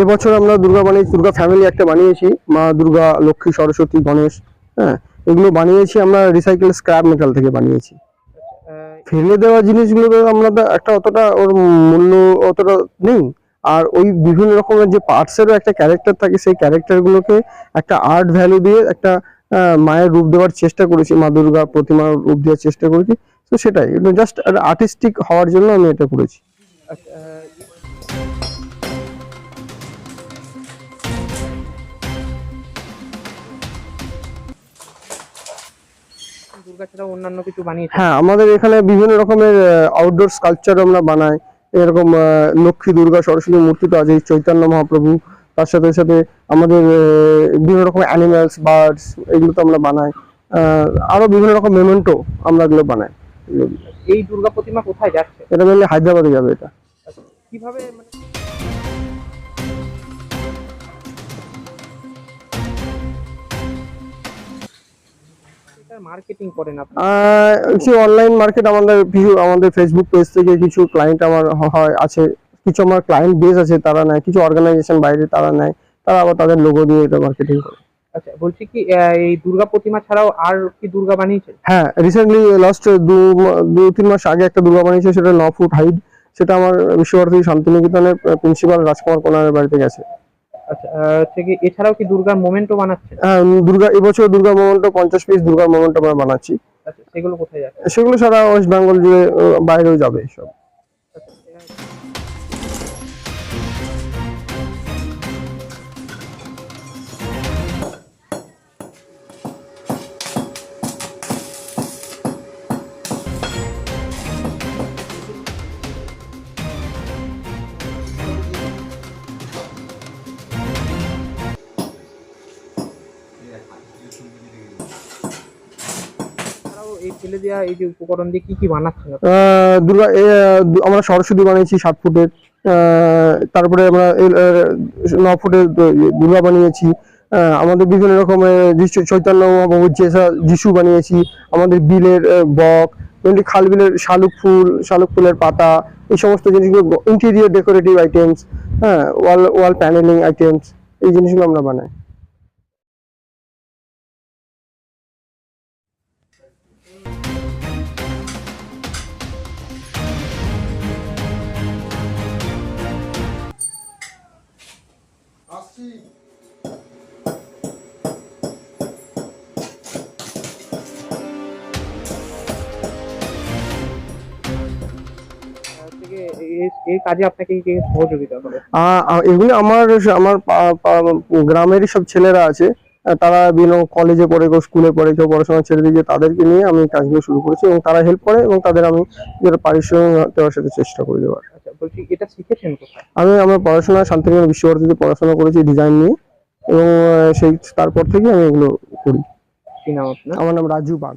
এবছর আমরা দুর্গা বানিয়েছি, দুর্গা ফ্যামিলি একটা বানিয়েছি, মা দুর্গা, লক্ষ্মী, সরস্বতী, গণেশ হ্যাঁ এগুলো বানিয়েছি, আমরা রিসাইকেল স্ক্র্যাপ মেটাল থেকে বানিয়েছি। ফেলে দেওয়া জিনিসগুলো আমরা একটা অতটা ওর মূল্য অতটা নেই। আর ওই বিভিন্ন রকমের যে পার্টসেরও একটা ক্যারেক্টার থাকে, সেই ক্যারেক্টারগুলোকে একটা আর্ট ভ্যালু দিয়ে একটা মায়ের রূপ দেওয়ার চেষ্টা করেছি, মা দুর্গা প্রতিমার রূপ দেওয়ার চেষ্টা করেছি। তো সেটাই জাস্ট আর্টিস্টিক হওয়ার জন্য আমি এটা করেছি। অন্যান্য কিছু হ্যাঁ আমাদের এখানে বিভিন্ন রকমের আউটডোর স্কাল্পচার আমরা বানাই। এরকম লক্ষ্মী দুর্গা সরস্বতী মূর্তি তো আছে চৈতন্য মহাপ্রভু। তার সাথে সাথে আমাদের বিভিন্ন রকম অ্যানিমালস বার্ডস এগুলো তো আমরা বানাই। আহ, আরও বিভিন্ন রকম মেমেন্টো আমরা এগুলো বানাই। এই দুর্গা প্রতিমা কোথায় যাচ্ছে? এটা মেনলি হায়দ্রাবাদে যাবে এটা। কীভাবে মানে মার্কেটিং করেন আপনি? কিছু অনলাইন মার্কেট আমাদের আমাদের ফেসবুক পেজ থেকে কিছু ক্লায়েন্ট আমার হয় আছে। কিছু আমার ক্লায়েন্ট বেস আছে তারা নেয়। কিছু অর্গানাইজেশন বাইরে তারা নেয়। তারা আবার তাদের লোগো দিয়ে এটা মার্কেটিং করে। আচ্ছা বলছি কি এই দুর্গা প্রতিমা ছাড়াও আর কি দুর্গা বানিয়েছেন? হ্যাঁ রিসেন্টলি লাস্ট দু দু তিন মাস আগে একটা দুর্গা বানিয়েছে সেটা ন ফুট হাইট সেটা আমার বিশ্বভারতী শান্তিনিকেতনের প্রিন্সিপাল রাজকুমার কোনারের বাড়িতে গেছে। আচ্ছা হচ্ছে এছাড়াও কি হ্যাঁ, দুর্গা এবছর দুর্গা মোমেন্ট পঞ্চাশ পিস দুর্গা মোমেন্ট আমরা বানাচ্ছি। আচ্ছা সেগুলো কোথায় যাচ্ছে? সেগুলো সারা ওয়েস্ট বেঙ্গল জুড়ে বাইরেও যাবে সব। এই যে উপকরণ দিয়ে কি কি বানাচ্ছেন দুর্গা আমরা সরস্বতী বানিয়েছি সাত ফুটের তারপরে আমরা ন ফুটের দুর্গা বানিয়েছি। আমাদের বিভিন্ন রকমের চৈতন্য যিশু বানিয়েছি, আমাদের বিলের বক খাল বিলের শালুক ফুল, শালুক ফুলের পাতা, এই সমস্ত জিনিসগুলো ইন্টেরিয়ার ডেকোরেটিভ আইটেমস হ্যাঁ ওয়াল ওয়াল প্যানেলিং আইটেমস এই জিনিসগুলো আমরা বানাই। কি এই- এই কাজে আপনাকে কে সহযোগিতা করে এগুলো আমার আমার গ্রামেরই সব ছেলেরা আছে। তারা বিভিন্ন কলেজে পড়ে কেউ স্কুলে পড়ে কেউ পড়াশোনা ছেড়ে দিয়ে তাদেরকে নিয়ে আমি কাজগুলো শুরু করেছি এবং তারা হেল্প করে এবং তাদের আমি যেটা পারিশ্রমিক দেওয়ার সাথে চেষ্টা করে দেওয়ার। বলছি এটা শিখেছেন কোথায়? আমি আমার পড়াশোনা শান্তিনিকেতন বিশ্বভারতীতে পড়াশোনা করেছি ডিজাইন নিয়ে। এবং সেই তারপর থেকে আমি এগুলো করি। কি নাম আপনার? আমার নাম রাজু বাগ